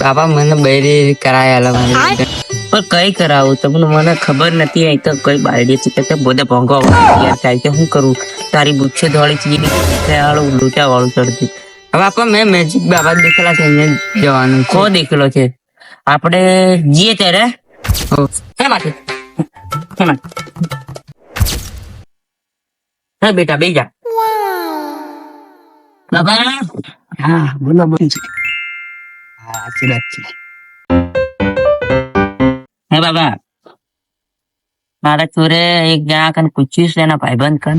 બાપા મને બૈરી કરાયેલા મને. પણ કઈ કરાવું? તમને મને ખબર નથી અહીં તો કઈ બાયડી છે તે બધે ભોંગો યાર થાય કે શું કરું? તારી બુચ્છે ધોળી ચીડી વાળું લૂંટા વાળું ચડતી હવે આપણે મેં મેજિક બાબા દેખેલા છે અહીંયા જવાનું કો દેખેલો છે? આપણે જઈએ ત્યારે? હે. માથે હે બેટા બેજા બાબા? હા બોલો બોલો. હા સાચી વાત છે હે બાબા મારા ચોરે એક જણા કન પૂછ્યું છે એના ભાઈબંધ કન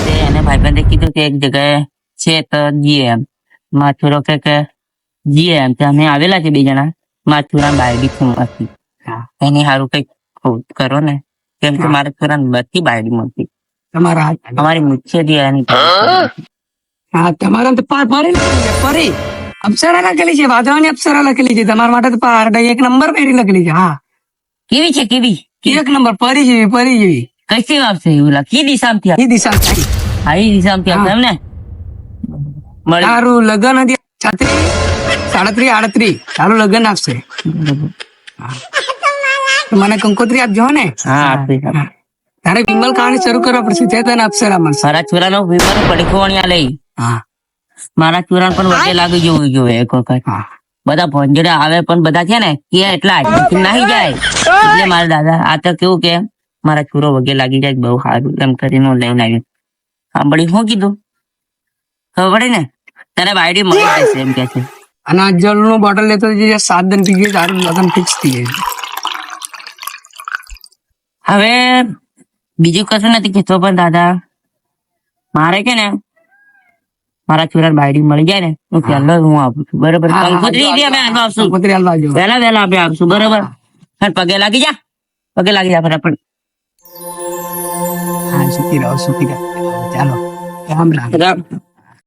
તે એને ભાઈબંધે કીધું કે એક જગ્યાએ છે તો જઈએ એમ માથુરો કે કે જઈએ એમ તો અમે આવેલા છે બે જણા માથુરા બાયડી છું હતી હા. એની હારું કંઈક કરો ને કેમ કે મારા છોરા બધી બાયડી મળતી તમારા હાથ. અમારી મુખ્ય જે એની હા? તમારા તો પાર પરી લખેલી પરી અપ્સરા લખેલી છે વાદળાની અપ્સરા લખેલી છે તમારા માટે તો પાર એક નંબર પેરી લખેલી છે હા. કેવી છે કેવી? એક નંબર પરી જેવી પરી જેવી. કઈ આવશે એવું લાગે? કઈ દિશામાંથી એ દિશા થાય. આવી દિશામાંથી આવશે એમ ને? મળી. તારું લગ્ન હતી છત્રી સાડત્રી આડત્રી. તારું લગ્ન આપશે. મને કંકોત્રી આપજો ને? હા. તારે વિમલ કહાની શરૂ કરવા પડશે તે તને અપ્સરા મળશે મારા છોરાનો વિમાન પડખોણિયા લઈ. હા. મારા છોરાને પણ વચ્ચે લાગી જવું જોઈએ એક વખત. બધા ભોંજડા આવે પણ બધા છે ને કે એટલા જ. નાહી જાય. એટલે મારા દાદા આ તો કેવું કે મારા ચૂરો વગે લાગી જાય બહુ સારું એમ કરીને હું લઈને આવ્યો. સાંભળી શું કીધું? ખબર પડી ને? તને બાયડી મળી જશે એમ કે છે. અને આ જળનું બોટલ લેતો જઈએ સાત દિન પી ગયું તારું લગ્ન ફિક્સ થઈ જાય. હવે બીજું કશું નથી કહેતો પણ દાદા. મારે કે ને મારા છોરા બાયડી મળી જાય ને હું. પહેલો હું આપું છું. બરોબર કંકોત્રી અમે હાથમાં આપશું. કંકોત્રી હાલવા આવજો વહેલા વહેલા આપણે આપશું બરોબર. અને પગે લાગી જા. પગે લાગી જા બરાબર હા સુખી રહો સુખી રહો. ચાલો રામ રામ. રામ.